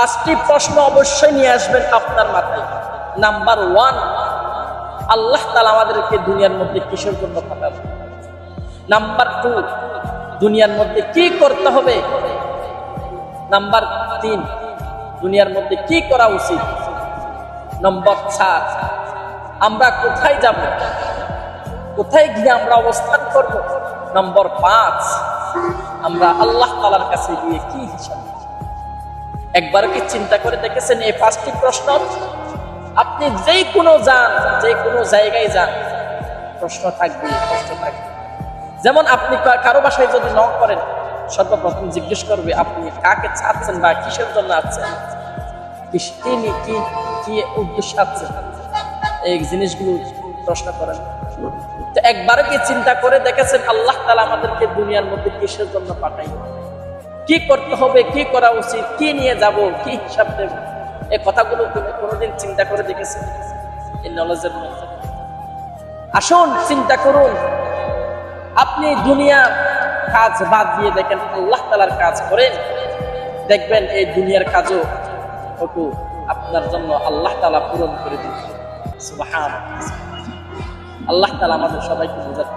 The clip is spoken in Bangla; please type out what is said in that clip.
পাঁচটি প্রশ্ন অবশ্যই নিয়ে আসবেন আপনার মাথায় নাম্বার ওয়ান আল্লাহ তালা আমাদেরকে দুনিয়ার মধ্যে কিসের জন্য পাঠাবে নাম্বার টু দুনিয়ার মধ্যে কি করতে হবে? নাম্বার তিন, দুনিয়ার মধ্যে কি করা উচিত? নম্বর চার, আমরা কোথায় যাব? কোথায় গিয়ে আমরা অবস্থান করব? নম্বর পাঁচ, আমরা আল্লাহ তালার কাছে গিয়ে কি হিসাব? একবার কি চিন্তা করে দেখেছেন এই পাঁচটি প্রশ্ন? আপনি যে কোনো যান যে কোনো জায়গায় যান, প্রশ্ন থাকবে প্রশ্ন থাকবে। যেমন আপনি কারও বাসায় যদি ন করেন, সর্বপ্রথম জিজ্ঞেস করবে, আপনি কাকে চাচ্ছেন বা কিসের জন্য আছেন? কি কি কি উদ্দেশ্য আছে এই জিনিসগুলো প্রশ্ন করেন। তো একবারও কি চিন্তা করে দেখেছেন আল্লাহ তালা আমাদেরকে দুনিয়ার মধ্যে কিসের জন্য পাঠাই কি করতে হবে, কি করা উচিত, কি নিয়ে যাব, কি হিসাব দেব? এই কথাগুলো তুমি কোনোদিন চিন্তা করে দেখেছেন এই নলেজের মধ্যে। আসুন, চিন্তা করুন। আপনি দুনিয়ার কাজ বাদ দিয়ে দেখেন, আল্লাহ তালার কাজ করেন। দেখবেন এই দুনিয়ার কাজও ওটু আপনার জন্য আল্লাহ তালা পূরণ করে দিন আল্লাহ তালা আমাদের সবাইকে বোঝাতে